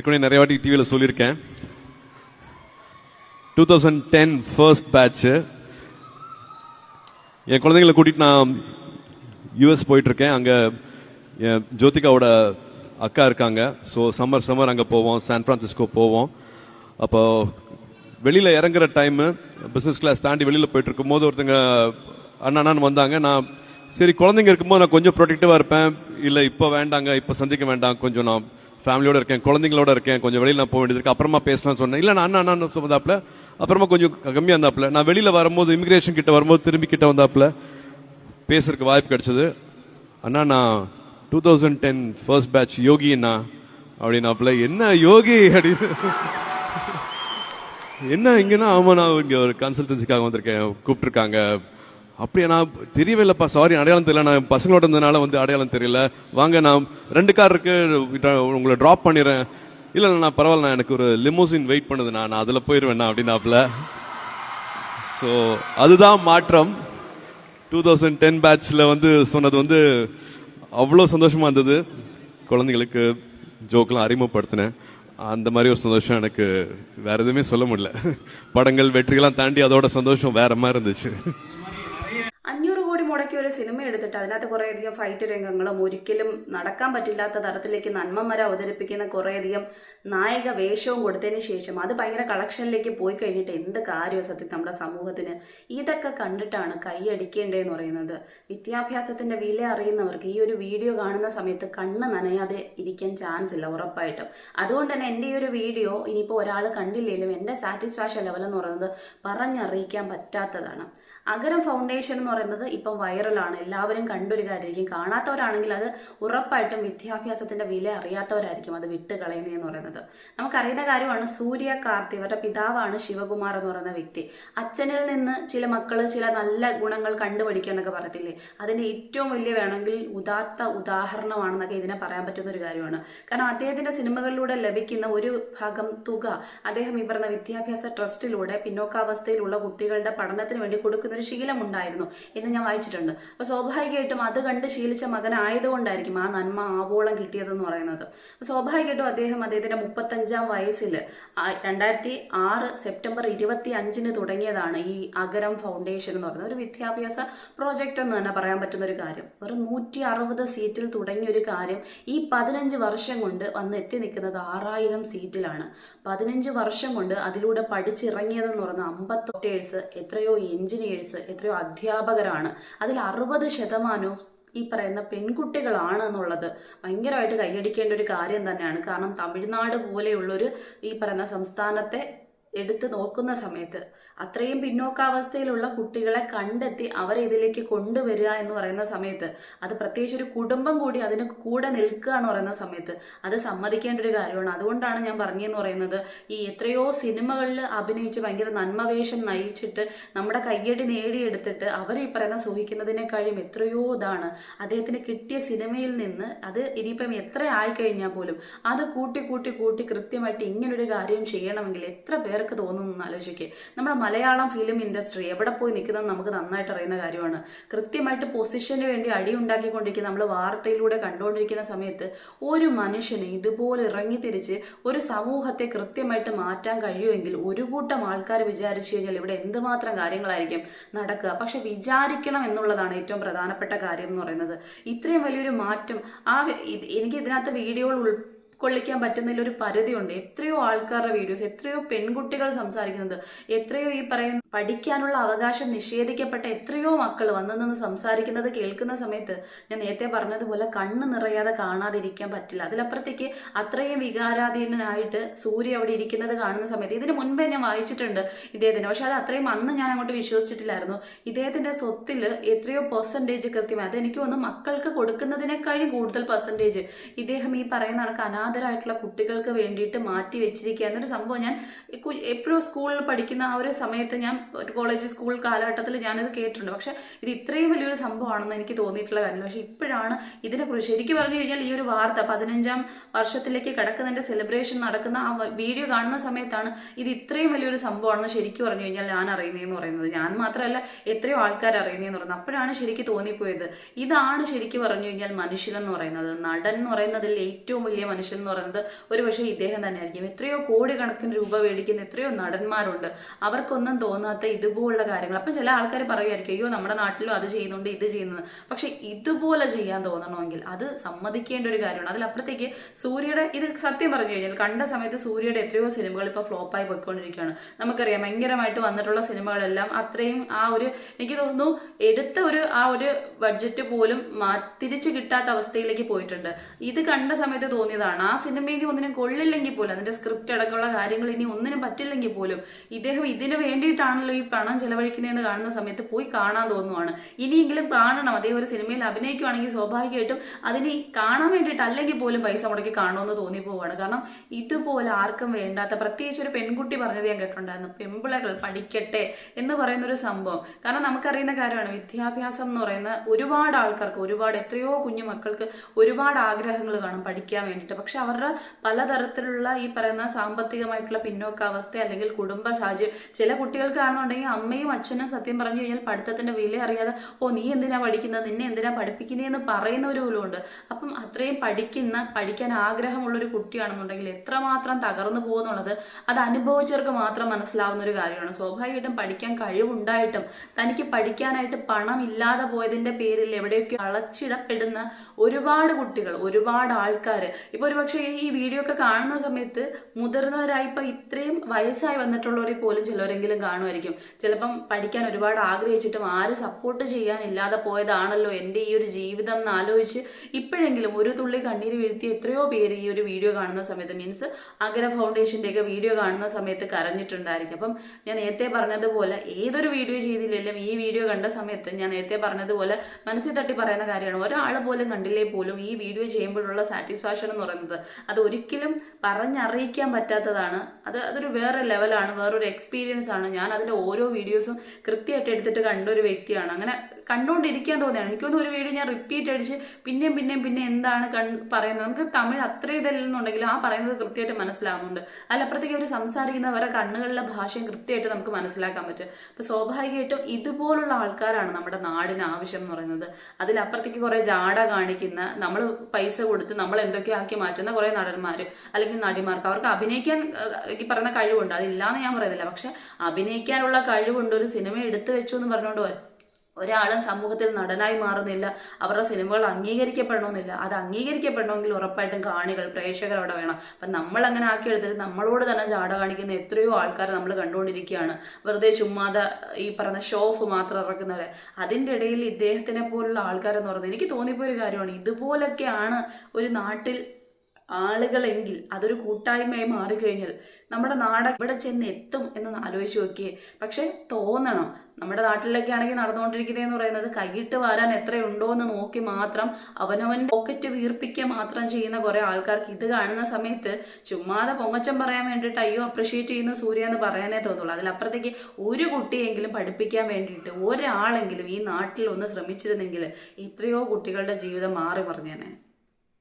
ஏற்கனவே நிறைய வாட்டி டிவியில் சொல்லியிருக்கேன். Two thousand ten first batch என் குழந்தைங்களை கூட்டிட்டு நான் யூஎஸ் போயிட்டுருக்கேன். அங்கே என் ஜோதிகாவோட அக்கா இருக்காங்க. ஸோ சம்மர் சம்மர் அங்கே போவோம். சான் ஃப்ரான்சிஸ்கோ போவோம். அப்போ வெளியில் இறங்குற டைமு பிஸ்னஸ் கிளாஸ் தாண்டி வெளியில் போயிட்டு இருக்கும்போது ஒருத்தங்க அண்ணான்னு வந்தாங்க. நான் சரி குழந்தைங்க இருக்கும்போது நான் கொஞ்சம் ப்ரொடெக்டிவா இருப்பேன். இல்லை இப்போ வேண்டாங்க இப்போ சந்திக்க வேண்டாம். கொஞ்சம் நான் ஃபேமிலியோட இருக்கேன் குழந்தைங்களோட இருக்கேன் கொஞ்சம் வெளியில நான் போக வேண்டியது இருக்கு. அப்புறமா பேசலாம்னு சொன்னேன். இல்லை நான் அண்ணா அண்ணா அப்புறமா கொஞ்சம் கம்மியாக இருந்தாப்புல. நான் வெளியில் வரும்போது இமிகிரேஷன் கிட்ட வரும்போது திரும்பி கிட்ட வந்தாப்புல பேசுறதுக்கு வாய்ப்பு கிடைச்சது. அண்ணா நான் two thousand ten first batch Yogi அண்ணா அப்படின்னாப்புல என்ன யோகி? அப்படின்னு. என்ன இங்கன்னா ஆமா நான் இங்க ஒரு கன்சல்டன்சிக்காக வந்திருக்கேன். கூப்பிட்டுருக்காங்க. அப்படியே நான் தெரியவே சாரி அடையாளம் தெரியல. நான் பசங்களோட இருந்ததுனால வந்து அடையாளம் தெரியல. வாங்க நான் ரெண்டு கார் இருக்கு உங்களை ட்ராப் பண்ணிடுறேன். இல்லை நான் பரவாயில்ல நான் எனக்கு ஒரு லிமோசின் வெயிட் பண்ணுது. நான் அதில் போயிடுவேண்ணா அப்படின்னாப்புல. ஸோ அதுதான் மாற்றம். டூ தௌசண்ட் டென் பேட்சில் வந்து சொன்னது வந்து அவ்வளோ சந்தோஷமாக இருந்தது. குழந்தைங்களுக்கு ஜோக்கெலாம் அறிமுகப்படுத்தினேன். அந்த மாதிரி ஒரு சந்தோஷம் எனக்கு வேறு எதுவுமே சொல்ல முடியல. படங்கள் வெற்றிகள்லாம் தாண்டி அதோட சந்தோஷம் வேறு மாதிரி இருந்துச்சு. കോടി ഒരു സിനിമ എടുത്തിട്ട് അതിനകത്ത് കുറേയധികം ഫൈറ്റ് രംഗങ്ങളും ഒരിക്കലും നടക്കാൻ പറ്റില്ലാത്ത തരത്തിലേക്ക് നന്മമര അവതരിപ്പിക്കുന്ന കുറേയധികം നായക വേഷവും കൊടുത്തതിന് ശേഷം അത് ഭയങ്കര കളക്ഷനിലേക്ക് പോയി കഴിഞ്ഞിട്ട് എന്ത് കാര്യമാണ് സത്യം നമ്മുടെ സമൂഹത്തിന്? ഇതൊക്കെ കണ്ടിട്ടാണ് കൈയടിക്കേണ്ടതെന്ന് പറയുന്നത്. വിദ്യാഭ്യാസത്തിന്റെ വില അറിയുന്നവർക്ക് ഈ ഒരു വീഡിയോ കാണുന്ന സമയത്ത് കണ്ണ് നനയാതെ ഇരിക്കാൻ ചാൻസ് ഇല്ല ഉറപ്പായിട്ടും. അതുകൊണ്ട് തന്നെ എന്റെ ഈ ഒരു വീഡിയോ ഇനിയിപ്പോൾ ഒരാൾ കണ്ടില്ലെങ്കിലും എന്റെ സാറ്റിസ്ഫാക്ഷൻ ലെവൽ എന്ന് പറയുന്നത് പറഞ്ഞറിയിക്കാൻ പറ്റാത്തതാണ്. അഗരം ഫൗണ്ടേഷൻ എന്ന് പറയുന്നത് ഇപ്പം വൈറലാണ് എല്ലാവരും കണ്ടൊരു കാര്യമായിരിക്കും. കാണാത്തവരാണെങ്കിൽ അത് ഉറപ്പായിട്ടും വിദ്യാഭ്യാസത്തിന്റെ വില അറിയാത്തവരായിരിക്കും അത് വിട്ട് കളയുന്നതെന്ന് പറയുന്നത്. നമുക്കറിയുന്ന കാര്യമാണ് സൂര്യ കാർത്തി ഇവരുടെ പിതാവാണ് ശിവകുമാർ എന്ന് പറയുന്ന വ്യക്തി. അച്ഛനിൽ നിന്ന് ചില മക്കൾ ചില നല്ല ഗുണങ്ങൾ കണ്ടുപഠിക്കുക എന്നൊക്കെ പറയത്തില്ലേ? അതിന്റെ ഏറ്റവും വലിയ വേണമെങ്കിൽ ഉദാത്ത ഉദാഹരണമാണെന്നൊക്കെ ഇതിനെ പറയാൻ പറ്റുന്ന ഒരു കാര്യമാണ്. കാരണം അദ്ദേഹത്തിന്റെ സിനിമകളിലൂടെ ലഭിക്കുന്ന ഒരു ഭാഗം തുക അദ്ദേഹം ഈ പറഞ്ഞ വിദ്യാഭ്യാസ ട്രസ്റ്റിലൂടെ പിന്നോക്കാവസ്ഥയിലുള്ള കുട്ടികളുടെ പഠനത്തിന് വേണ്ടി കൊടുക്കുന്ന ഒരു ശീലമുണ്ടായിരുന്നു എന്ന് ഞാൻ വായിച്ചിട്ടുണ്ട്. അപ്പൊ സ്വാഭാവികമായിട്ടും അത് കണ്ട് ശീലിച്ച മകനായതുകൊണ്ടായിരിക്കും ആ നന്മ ആവോളം കിട്ടിയതെന്ന് പറയുന്നത്. അപ്പൊ സ്വാഭാവികമായിട്ടും അദ്ദേഹം അദ്ദേഹത്തിന്റെ മുപ്പത്തഞ്ചാം വയസ്സിൽ രണ്ടായിരത്തി ആറ് സെപ്റ്റംബർ ഇരുപത്തി അഞ്ചിന് തുടങ്ങിയതാണ് ഈ അഗരം ഫൗണ്ടേഷൻ എന്ന് പറയുന്നത്. ഒരു വിദ്യാഭ്യാസ പ്രോജക്റ്റ് എന്ന് തന്നെ പറയാൻ പറ്റുന്ന ഒരു കാര്യം. വെറും നൂറ്റി അറുപത് സീറ്റിൽ തുടങ്ങിയ ഒരു കാര്യം ഈ പതിനഞ്ച് വർഷം കൊണ്ട് വന്ന് എത്തി നിൽക്കുന്നത് ആറായിരം സീറ്റിലാണ്. പതിനഞ്ച് വർഷം കൊണ്ട് അതിലൂടെ പഠിച്ചിറങ്ങിയതെന്ന് പറയുന്നത് അമ്പത്തൊട്ടേഴ്സ് എത്രയോ എഞ്ചിനീയേഴ്സ് എത്രയോ അധ്യാപകരാണ്. അതിൽ അറുപത് ശതമാനവും ഈ പറയുന്ന പെൺകുട്ടികളാണ് എന്നുള്ളത് ഭയങ്കരമായിട്ട് കൈയടിക്കേണ്ട ഒരു കാര്യം തന്നെയാണ്. കാരണം തമിഴ്നാട് പോലെയുള്ളൊരു ഈ പറയുന്ന സംസ്ഥാനത്തെ എടുത്തു നോക്കുന്ന സമയത്ത് അത്രയും പിന്നോക്കാവസ്ഥയിലുള്ള കുട്ടികളെ കണ്ടെത്തി അവരെ ഇതിലേക്ക് കൊണ്ടുവരിക എന്ന് പറയുന്ന സമയത്ത് അത് പ്രത്യേകിച്ച് ഒരു കുടുംബം കൂടി അതിന് കൂടെ നിൽക്കുക എന്ന് പറയുന്ന സമയത്ത് അത് സമ്മതിക്കേണ്ട ഒരു കാര്യമാണ്. അതുകൊണ്ടാണ് ഞാൻ പറഞ്ഞതെന്ന് പറയുന്നത് ഈ എത്രയോ സിനിമകളിൽ അഭിനയിച്ച് ഭയങ്കര നന്മവേഷം നയിച്ചിട്ട് നമ്മുടെ കയ്യടി നേടിയെടുത്തിട്ട് അവർ ഈ പറയുന്ന സൂഹിക്കുന്നതിനെക്കാളും എത്രയോ ഇതാണ്. അദ്ദേഹത്തിന് കിട്ടിയ സിനിമയിൽ നിന്ന് അത് ഇനിയിപ്പം എത്ര ആയിക്കഴിഞ്ഞാൽ പോലും അത് കൂട്ടി കൂട്ടി കൂട്ടി കൃത്യമായിട്ട് ഇങ്ങനൊരു കാര്യം ചെയ്യണമെങ്കിൽ എത്ര പേർക്ക് തോന്നുന്നു ആലോചിക്കുക നമ്മുടെ മലയാളം ഫിലിം ഇൻഡസ്ട്രി എവിടെ പോയി നിൽക്കുന്നത് നമുക്ക് നന്നായിട്ട് അറിയുന്ന കാര്യമാണ്. കൃത്യമായിട്ട് പൊസിഷന് വേണ്ടി അടി ഉണ്ടാക്കിക്കൊണ്ടിരിക്കുന്ന നമ്മൾ വാർത്തയിലൂടെ കണ്ടുകൊണ്ടിരിക്കുന്ന സമയത്ത് ഒരു മനുഷ്യനെ ഇതുപോലെ ഇറങ്ങി തിരിച്ച് ഒരു സമൂഹത്തെ കൃത്യമായിട്ട് മാറ്റാൻ കഴിയുമെങ്കിൽ ഒരു കൂട്ടം ആൾക്കാർ വിചാരിച്ചു കഴിഞ്ഞാൽ ഇവിടെ എന്തുമാത്രം കാര്യങ്ങളായിരിക്കും നടക്കുക. പക്ഷെ വിചാരിക്കണം എന്നുള്ളതാണ് ഏറ്റവും പ്രധാനപ്പെട്ട കാര്യം എന്ന് പറയുന്നത്. ഇത്രയും വലിയൊരു മാറ്റം ആ എനിക്ക് ഇതിനകത്ത് വീഡിയോകൾ കൊള്ളിക്കാൻ പറ്റുന്നതിൽ ഒരു പരിധിയുണ്ട്. എത്രയോ ആൾക്കാരുടെ വീഡിയോസ് എത്രയോ പെൺകുട്ടികൾ സംസാരിക്കുന്നത് എത്രയോ ഈ പറയുന്ന പഠിക്കാനുള്ള അവകാശം നിഷേധിക്കപ്പെട്ട എത്രയോ മക്കൾ വന്നു നിന്ന് സംസാരിക്കുന്നത് കേൾക്കുന്ന സമയത്ത് ഞാൻ നേരത്തെ പറഞ്ഞതുപോലെ കണ്ണ് നിറയാതെ കാണാതിരിക്കാൻ പറ്റില്ല. അതിലപ്പുറത്തേക്ക് അത്രയും വികാരാധീനനായിട്ട് സൂര്യ അവിടെ ഇരിക്കുന്നത് കാണുന്ന സമയത്ത് ഇതിന് മുൻപേ ഞാൻ വായിച്ചിട്ടുണ്ട് ഇദ്ദേഹത്തിന്. പക്ഷെ അത് അത്രയും അന്ന് ഞാൻ അങ്ങോട്ട് വിശ്വസിച്ചിട്ടില്ലായിരുന്നു. ഇദ്ദേഹത്തിന്റെ സ്വത്തിൽ എത്രയോ പെർസെന്റേജ് കൃത്യമായി. അത് എനിക്ക് തോന്നുന്നു മക്കൾക്ക് കൊടുക്കുന്നതിനേക്കാളും കൂടുതൽ പെർസെന്റേജ് ഇദ്ദേഹം ഈ പറയുന്ന കണക്ക് അനാഥരായിട്ടുള്ള കുട്ടികൾക്ക് വേണ്ടിയിട്ട് മാറ്റി വെച്ചിരിക്കുക എന്നൊരു സംഭവം ഞാൻ എപ്പോഴും സ്കൂളിൽ പഠിക്കുന്ന ആ ഒരു സമയത്ത് ഞാൻ കോളേജ് സ്കൂൾ കാലഘട്ടത്തിൽ ഞാനിത് കേട്ടിട്ടുണ്ട്. പക്ഷേ ഇത് ഇത്രയും വലിയൊരു സംഭവമാണെന്ന് എനിക്ക് തോന്നിയിട്ടുള്ള കാര്യം പക്ഷേ ഇപ്പോഴാണ് ഇതിനെക്കുറിച്ച് ശരിക്കും പറഞ്ഞു കഴിഞ്ഞാൽ ഈ ഒരു വാർത്ത പതിനഞ്ചാം വർഷത്തിലേക്ക് കിടക്കുന്നതിന്റെ സെലിബ്രേഷൻ നടക്കുന്ന ആ വീഡിയോ കാണുന്ന സമയത്താണ് ഇത് ഇത്രയും വലിയൊരു സംഭവമാണെന്ന് ശരിക്കും പറഞ്ഞു കഴിഞ്ഞാൽ ഞാൻ അറിയുന്നതെന്ന് പറയുന്നത്. ഞാൻ മാത്രമല്ല എത്രയോ ആൾക്കാർ അറിയുന്നതെന്ന് പറയുന്നത്. അപ്പോഴാണ് ശരിക്കും തോന്നിപ്പോയത്. ഇതാണ് ശരിക്കും പറഞ്ഞു കഴിഞ്ഞാൽ മനുഷ്യനെന്ന് പറയുന്നത്. നടൻ എന്ന് പറയുന്നതിൽ ഏറ്റവും വലിയ മനുഷ്യൻ എന്ന് പറയുന്നത് ഒരു പക്ഷേ ഇദ്ദേഹം തന്നെയായിരിക്കും. എത്രയോ കോടിക്കണക്കിന് രൂപ മേടിക്കുന്ന എത്രയോ നടന്മാരുണ്ട്. അവർക്കൊന്നും തോന്നാത്ത ഇതുപോലുള്ള കാര്യങ്ങൾ. അപ്പം ചില ആൾക്കാർ പറയുമായിരിക്കും അയ്യോ നമ്മുടെ നാട്ടിലും അത് ചെയ്യുന്നുണ്ട് ഇത് ചെയ്യുന്നത് പക്ഷെ ഇതുപോലെ ചെയ്യാൻ തോന്നണമെങ്കിൽ അത് സമ്മതിക്കേണ്ട ഒരു കാര്യമാണ്. അതിലപ്പുറത്തേക്ക് സൂര്യയുടെ ഇത് സത്യം പറഞ്ഞു കഴിഞ്ഞാൽ കണ്ട സമയത്ത് സൂര്യയുടെ എത്രയോ സിനിമകൾ ഇപ്പോൾ ഫ്ലോപ്പായി പോയിക്കൊണ്ടിരിക്കുകയാണ്. നമുക്കറിയാം ഭയങ്കരമായിട്ട് വന്നിട്ടുള്ള സിനിമകളെല്ലാം അത്രയും ആ ഒരു എനിക്ക് തോന്നുന്നു എടുത്ത ഒരു ആ ഒരു ബഡ്ജറ്റ് പോലും തിരിച്ചു കിട്ടാത്ത അവസ്ഥയിലേക്ക് പോയിട്ടുണ്ട്. ഇത് കണ്ട സമയത്ത് തോന്നിയതാണ് ആ സിനിമ ഇനി ഒന്നിനും കൊള്ളില്ലെങ്കിൽ പോലും അതിന്റെ സ്ക്രിപ്റ്റ് അടക്കമുള്ള കാര്യങ്ങൾ ഇനി ഒന്നിനും പറ്റില്ലെങ്കിൽ പോലും ഇദ്ദേഹം ഇതിന് വേണ്ടിയിട്ടാണല്ലോ ഈ പണം ചെലവഴിക്കുന്നതെന്ന് കാണുന്ന സമയത്ത് പോയി കാണാൻ തോന്നുവാണ്. ഇനിയെങ്കിലും കാണണം. അതേ ഒരു സിനിമയിൽ അഭിനയിക്കുവാണെങ്കിൽ സ്വാഭാവികമായിട്ടും അതിന് കാണാൻ വേണ്ടിയിട്ട് അല്ലെങ്കിൽ പോലും പൈസ മുടക്കി കാണുമെന്ന് തോന്നിപ്പോവാണ് കാരണം ഇതുപോലെ ആർക്കും വേണ്ടാത്ത പ്രത്യേകിച്ച് ഒരു പെൺകുട്ടി പറഞ്ഞത് ഞാൻ കേട്ടിട്ടുണ്ടായിരുന്നു. പെമ്പിളകൾ പഠിക്കട്ടെ എന്ന് പറയുന്ന ഒരു സംഭവം. കാരണം നമുക്കറിയുന്ന കാര്യമാണ് വിദ്യാഭ്യാസം എന്ന് പറയുന്ന ഒരുപാട് ആൾക്കാർക്ക് ഒരുപാട് എത്രയോ കുഞ്ഞു മക്കൾക്ക് ഒരുപാട് ആഗ്രഹങ്ങൾ കാണും പഠിക്കാൻ വേണ്ടിയിട്ട്. പക്ഷെ അവരുടെ പലതരത്തിലുള്ള ഈ പറയുന്ന സാമ്പത്തികമായിട്ടുള്ള പിന്നോക്കാവസ്ഥ അല്ലെങ്കിൽ കുടുംബ സാഹചര്യം. ചില കുട്ടികൾക്കാണെന്നുണ്ടെങ്കിൽ അമ്മയും അച്ഛനും സത്യം പറഞ്ഞു കഴിഞ്ഞാൽ പഠിത്തത്തിന്റെ വില അറിയാതെ ഓ നീ എന്തിനാ പഠിക്കുന്നത്? നിന്നെ എന്തിനാ പഠിപ്പിക്കുന്നതെന്ന് പറയുന്നവർ പോലും ഉണ്ട്. അപ്പം അത്രയും പഠിക്കുന്ന പഠിക്കാൻ ആഗ്രഹമുള്ള ഒരു കുട്ടിയാണെന്നുണ്ടെങ്കിൽ എത്രമാത്രം തകർന്നു പോകുന്നുള്ളത് അത് അനുഭവിച്ചവർക്ക് മാത്രം മനസ്സിലാവുന്ന ഒരു കാര്യമാണ്. സ്വാഭാവികമായിട്ടും പഠിക്കാൻ കഴിവുണ്ടായിട്ടും തനിക്ക് പഠിക്കാനായിട്ട് പണം ഇല്ലാതെ പോയതിന്റെ പേരിൽ എവിടെയൊക്കെ അളച്ചിടപ്പെടുന്ന ഒരുപാട് കുട്ടികൾ ഒരുപാട് ആൾക്കാർ ഇപ്പൊ ഒരു പക്ഷേ ഈ വീഡിയോ ഒക്കെ കാണുന്ന സമയത്ത് മുതിർന്നവരായി ഇപ്പം ഇത്രയും വയസ്സായി വന്നിട്ടുള്ളവരെ പോലും ചിലവരെങ്കിലും കാണുമായിരിക്കും. ചിലപ്പം പഠിക്കാൻ ഒരുപാട് ആഗ്രഹിച്ചിട്ടും ആര് സപ്പോർട്ട് ചെയ്യാനില്ലാതെ പോയതാണല്ലോ എന്റെ ഈ ഒരു ജീവിതം എന്ന് ആലോചിച്ച് ഇപ്പോഴെങ്കിലും ഒരു തുള്ളി കണ്ണീര് വീഴ്ത്തിയ എത്രയോ പേര് ഈ ഒരു വീഡിയോ കാണുന്ന സമയത്ത് മീൻസ് അഗ്ര ഫൗണ്ടേഷന്റെയൊക്കെ വീഡിയോ കാണുന്ന സമയത്ത് കരഞ്ഞിട്ടുണ്ടായിരിക്കും. അപ്പം ഞാൻ നേരത്തെ പറഞ്ഞതുപോലെ ഏതൊരു വീഡിയോ ചെയ്തില്ലെങ്കിലും ഈ വീഡിയോ കണ്ട സമയത്ത് ഞാൻ നേരത്തെ പറഞ്ഞതുപോലെ മനസ്സിൽ തട്ടി പറയുന്ന കാര്യമാണ്. ഒരാൾ പോലും കണ്ടില്ലേ പോലും ഈ വീഡിയോ ചെയ്യുമ്പോഴുള്ള സാറ്റിസ്ഫാക്ഷൻ എന്ന് പറയുന്നത് അത് ഒരിക്കലും പറഞ്ഞറിയിക്കാൻ പറ്റാത്തതാണ്. അത് അതൊരു വേറെ ലെവലാണ് വേറൊരു എക്സ്പീരിയൻസ് ആണ്. ഞാൻ അതിന്റെ ഓരോ വീഡിയോസും കൃത്യമായിട്ട് എടുത്തിട്ട് കണ്ട ഒരു വ്യക്തിയാണ്. അങ്ങനെ കണ്ടുകൊണ്ടിരിക്കാൻ തോന്നിയാണ്. എനിക്കൊന്നും ഒരു വീഡിയോ ഞാൻ റിപ്പീറ്റ് അടിച്ച് പിന്നെയും പിന്നെയും പിന്നെ എന്താണ് കൺ പറയുന്നത്? നമുക്ക് തമിഴ് അത്ര ഇതല്ലെന്നുണ്ടെങ്കിലും ആ പറയുന്നത് കൃത്യമായിട്ട് മനസ്സിലാകുന്നുണ്ട് അതിലപ്പുറത്തേക്ക് അവർ സംസാരിക്കുന്ന അവരുടെ കണ്ണുകളിലെ ഭാഷയും കൃത്യമായിട്ട് നമുക്ക് മനസ്സിലാക്കാൻ പറ്റും. അപ്പോൾ സ്വാഭാവികമായിട്ടും ഇതുപോലുള്ള ആൾക്കാരാണ് നമ്മുടെ നാടിന് ആവശ്യം എന്ന് പറയുന്നത്. അതിലപ്പുറത്തേക്ക് കുറേ ജാട കാണിക്കുന്ന നമ്മൾ പൈസ കൊടുത്ത് നമ്മൾ എന്തൊക്കെയോ ആക്കി കുറേ നടന്മാർ അല്ലെങ്കിൽ നടിമാർക്ക് അവർക്ക് അഭിനയിക്കാൻ ഈ പറയുന്ന കഴിവുണ്ട്. അതില്ലാന്ന് ഞാൻ പറയുന്നില്ല. പക്ഷെ അഭിനയിക്കാനുള്ള കഴിവുണ്ട്. ഒരു സിനിമ എടുത്തു വെച്ചു എന്ന് പറഞ്ഞുകൊണ്ട് ഒരാളും സമൂഹത്തിൽ നടനായി മാറുന്നില്ല. അവരുടെ സിനിമകൾ അംഗീകരിക്കപ്പെടണമെന്നില്ല അത് അംഗീകരിക്കപ്പെടണമെങ്കിൽ ഉറപ്പായിട്ടും കാണികൾ പ്രേക്ഷകർ അവിടെ വേണം. അപ്പം നമ്മൾ അങ്ങനെ ആക്കി എടുത്തിട്ട് നമ്മളോട് തന്നെ ചാട കാണിക്കുന്ന എത്രയോ ആൾക്കാരെ നമ്മൾ കണ്ടുകൊണ്ടിരിക്കുകയാണ്. വെറുതെ ചുമ്മാതെ ഈ പറഞ്ഞ ഷോഫ് മാത്രം ഇറക്കുന്നവരെ. അതിന്റെ ഇടയിൽ ഇദ്ദേഹത്തിനെ പോലുള്ള ആൾക്കാരെന്ന് പറയുന്നത് എനിക്ക് തോന്നിപ്പോയൊരു കാര്യമാണ്. ഇതുപോലൊക്കെയാണ് ഒരു നാട്ടിൽ ആളുകളെങ്കിൽ അതൊരു കൂട്ടായ്മയായി മാറിക്കഴിഞ്ഞാൽ നമ്മുടെ നാട് ഇവിടെ ചെന്ന് എത്തും എന്ന് ആലോചിച്ച് നോക്കിയേ. പക്ഷെ തോന്നണം. നമ്മുടെ നാട്ടിലൊക്കെ ആണെങ്കിൽ നടന്നുകൊണ്ടിരിക്കുന്നതെന്ന് പറയുന്നത് കൈയിട്ട് വരാൻ എത്രയുണ്ടോ എന്ന് നോക്കി മാത്രം അവനവന്റെ പോക്കറ്റ് വീർപ്പിക്കുക മാത്രം ചെയ്യുന്ന കുറേ ആൾക്കാർക്ക് ഇത് കാണുന്ന സമയത്ത് ചുമ്മാതെ പൊങ്ങച്ചം പറയാൻ വേണ്ടിയിട്ട് അയ്യോ അപ്രിഷ്യേറ്റ് ചെയ്യുന്ന സൂര്യ എന്ന് പറയാനേ തോന്നുള്ളൂ. അതിലപ്പുറത്തേക്ക് ഒരു കുട്ടിയെങ്കിലും പഠിപ്പിക്കാൻ വേണ്ടിയിട്ട് ഒരാളെങ്കിലും ഈ നാട്ടിൽ ഒന്ന് ശ്രമിച്ചിരുന്നെങ്കിൽ എത്രയോ കുട്ടികളുടെ ജീവിതം മാറി പറഞ്ഞേനെ